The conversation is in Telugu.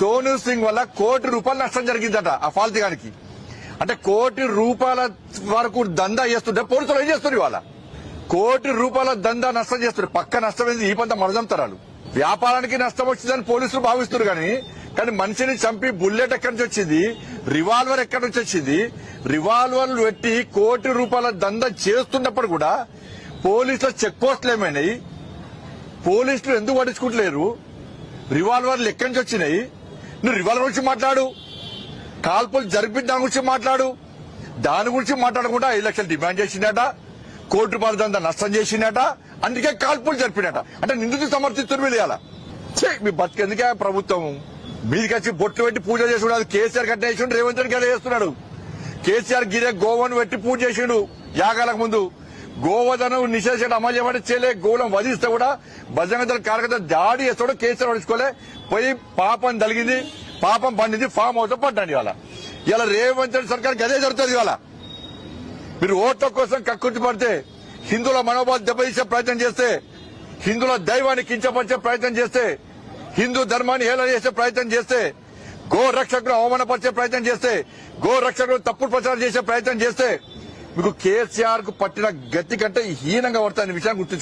సోను సింగ్ వల్ల కోటి రూపాయలు నష్టం జరిగిందట ఆ ఫాల్తిగానికి అంటే కోటి రూపాయల వరకు దందా చేస్తుంటే పోలీసులు ఏం చేస్తున్నారు ఇవాళ? కోటి రూపాయల దందా నష్టం చేస్తున్నారు. పక్క నష్టం ఏంది ఈ పంత మరదంతరాలు వ్యాపారానికి నష్టం వచ్చిందని పోలీసులు భావిస్తున్నారు కానీ కానీ మనిషిని చంపి బుల్లెట్ ఎక్కడి నుంచి వచ్చింది? రివాల్వర్ ఎక్కడి నుంచి వచ్చింది? రివాల్వర్లు పెట్టి కోటి రూపాయల దందా చేస్తున్నప్పుడు కూడా పోలీసుల చెక్ పోస్టులు ఏమైనాయి? పోలీసులు ఎందుకు పట్టించుకుంటలేరు రివాల్వర్లు ఎక్కడి నుంచి వచ్చినాయి? నువ్వు రివాల్వర్ గురించి మాట్లాడు. కాల్పులు జరిపిన దాని గురించి మాట్లాడు. దాని గురించి మాట్లాడకుండా ఐదు లక్షలు డిమాండ్ చేసిండట. కోటి రూపాయలు దందా నష్టం చేసిండట. అందుకే కాల్పులు జరిపినట. అంటే నిందితు సమర్థిస్తున్నారు వెళ్ళాల ఇవాళ. ఛీ, మీ బతికెందుకే ప్రభుత్వం? మీదికి వచ్చి బొట్లు పెట్టి పూజ చేసుకున్నాడు అది కేసీఆర్ కట్టిన చేసిండు రేవంత్ రెడ్డి చేస్తున్నాడు కేసీఆర్ గిరే గోవన్ పెట్టి పూజ చేసిండు యాగాలకు ముందు. గోవధనం నిషేధించడం అమలు చేయబడి చేయలే. గోవులను వధిస్తే కూడా బజరంగ దళ కార్యకర్త దాడి చేస్తాడు కేసీఆర్ పడుచుకోలే పోయి పాపం తలిగింది. పాపం పండింది. ఫామ్ హౌస్ పడ్డాడు ఇవాళ. ఇలా రేవంత్ రెడ్డి సర్కార్కి అదే జరుగుతుంది ఇవాళ. మీరు ఓట్ల కోసం కక్కుర్తి పడితే హిందువుల మనోభావం దెబ్బతీసే ప్రయత్నం చేస్తే హిందువుల దైవాన్ని కించపరిచే ప్రయత్నం చేస్తే హిందూ ధర్మాన్ని హేళన చేసే ప్రయత్నం చేస్తే గో రక్షకులు అవమానపరిచే ప్రయత్నం చేస్తే గో రక్షకులు తప్పుడు ప్రచారం చేసే ప్రయత్నం చేస్తే మీకు కేసీఆర్కు పట్టిన గతి కంటే హీనంగా పడుతుంది విషయాన్ని గుర్తుంచుకోండి